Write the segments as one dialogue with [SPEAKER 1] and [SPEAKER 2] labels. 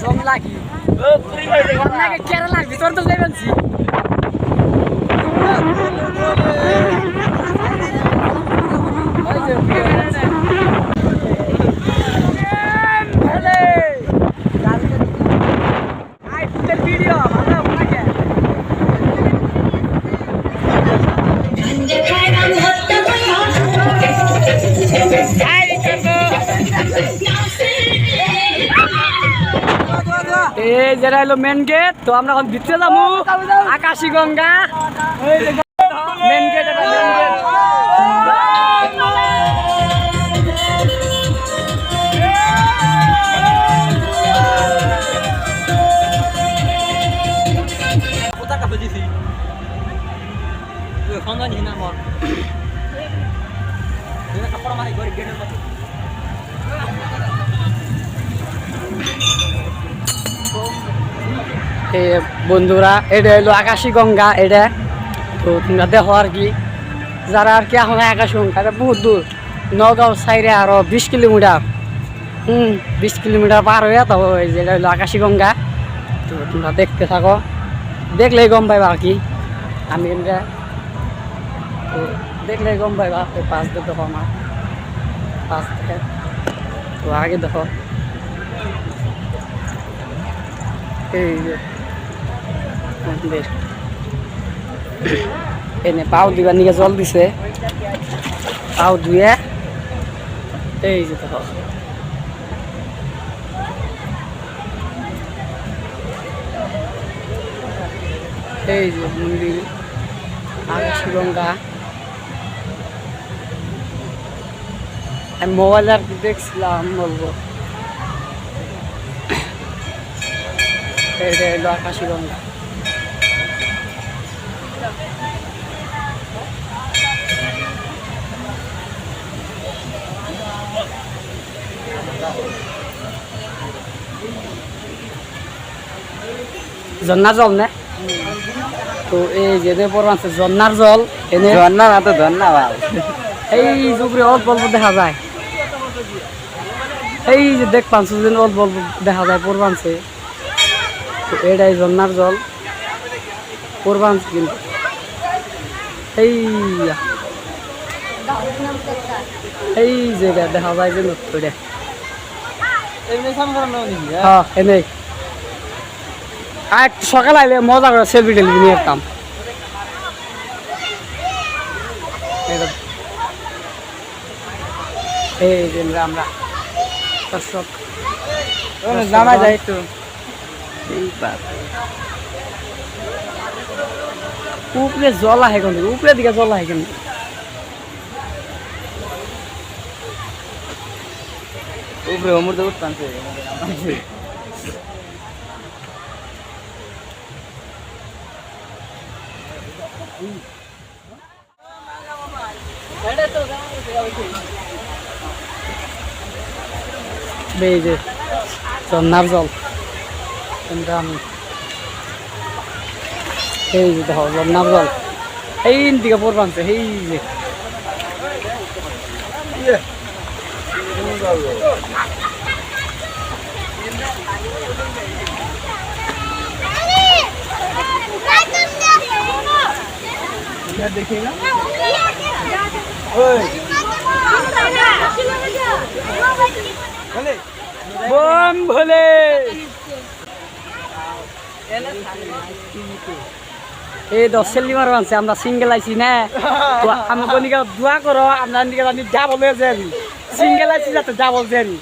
[SPEAKER 1] জম লাগি কেরালার ভিতর তো যাইবেনছি এই যেটা হলো মেন গেট তো আমরা এখন ভিতরে যাব। আকাশী গঙ্গা। মেন গেট বন্ধুরা, এটা হলো আকাশী গঙ্গা, এটা। তো তোমরা দেখো আর কি। যারা আর কি এখন আকাশী গঙ্গা, এটা বহুত দূর। নগাঁও সাইডে আরও বিশ কিলোমিটার। হুম, বিশ কিলোমিটার পার হয়ে তো এই যেটা হলো আকাশী গঙ্গা। তো তোমরা দেখতে থাকো। দেখলেই গম পাইবা আর কি। আমি এমরা তো দেখলেই গম পাইবা ওই পাঁচ দিয়ে দেখো আমার। পাঁচ থেকে। তো আগে দেখো। এই যে এনে পাও দিবার নিকে জল দিছে। পাও ধুয়ে এই যে দেখো। এই যে মন্দির গঙ্গা আমি মোবাইল আর দেখছিলাম, বলব। এটা হলো আকাশী ঝর্ণার জল না? তো এই যে পড়া আছে ঝর্ণার জল এনে
[SPEAKER 2] ঝর্ণা না তো ঝর্ণা ভাই।
[SPEAKER 1] এই যুগরে অল্প অল্প দেখা যায়। এই যে দেখ পাঁচশো দিন অল্প অল্প দেখা যায় পূর্বাঞ্চে তো এটাই ঝর্ণার জল। পূর্বাঞ্চ কিন্তু। এই এই জায়গা দেখা যায় যে নতুন
[SPEAKER 2] এমনি
[SPEAKER 1] হ্যাঁ? এনেই। আর সকাল আইলে মজা করে সেলফি টেলফি নিয়ে যেতাম এই এই আমরা দর্শক
[SPEAKER 2] জামা যায় একটু।
[SPEAKER 1] উপরে জল আহে কেন? উপরে দিকে জল আহে কেন?
[SPEAKER 2] উপরে অমৃত উঠতানছে
[SPEAKER 1] এই যে ঝর্নার জল। আমি এই যে দেখো ঝর্নার জল এই দিকে পড়বানছে এই যে।
[SPEAKER 2] দেখি না
[SPEAKER 1] বম ভোলে এই দশ সেলি মারো আনছে, আমরা সিঙ্গেল আইছি না। তো আমাকে নিকে, দোয়া করো আপনার নিকে ডাবল হয়ে যাবি। সিঙ্গেল আইছি যাতে ডাবল যাবি।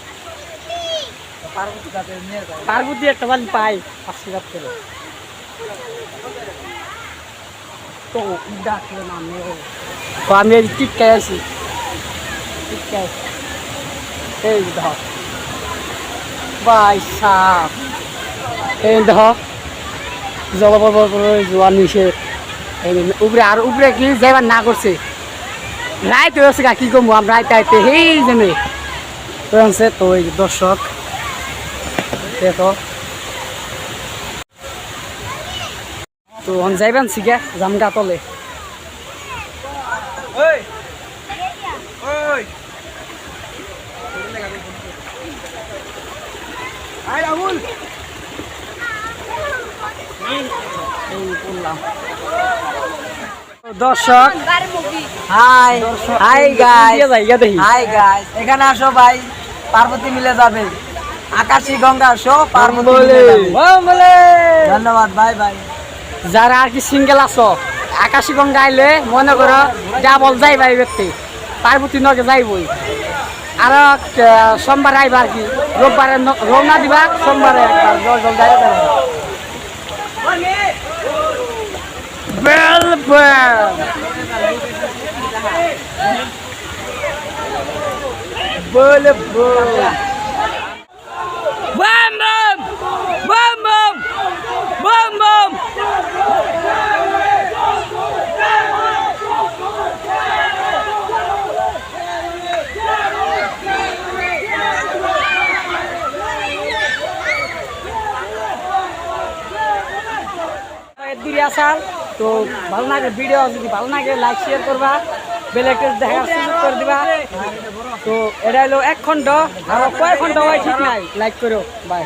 [SPEAKER 1] পার্বতী একটা বালি পাই আশীর্বাদ করে। তো আমি এই টিকায় আছি টিকায় এই ধর বাই সাপ এই ধর জলপ্রপাত নিষেধ এই উপরে আর উপরে কি যাইবার না করছে। রাইতে হচ্ছে গা, কি কমবো আমরা রাইতে আইতে সেই জেনে। তো তো যে দর্শক, দেখো। তো যাইবেন শিখে জামগা তলে।
[SPEAKER 2] ওই। ওই। আই রাহুল।
[SPEAKER 1] এই করলাম তো দর্শক
[SPEAKER 3] hi hi guys hi guys এখানে আসো ভাই পার্বতী মিলে যাবে। আকাশী গঙ্গা আসো পার্বতী মিলে ধন্যবাদ বাই বাই
[SPEAKER 1] যারা আর কি সিঙ্গেল আছো আকাশী গঙ্গা আইলে মনে করো ডাবল যাইবা এই ব্যক্তি পার্বতী নগে যাইবই। আর সোমবার আইবা আর কি রোববারে রওনা দিবা সোমবারে জল জল যাইতে বেল বেল বলে বল বাম বাম বাম বাম বাম বাম তো ভালো লাগে ভিডিও যদি ভালো লাগে লাইক শেয়ার করবা। বেলেকে দেখার সুযোগ করে দিবা। তো এটা হলো এক খণ্ড আর কয় খণ্ড হয় ঠিক নাই। লাইক করো। বাই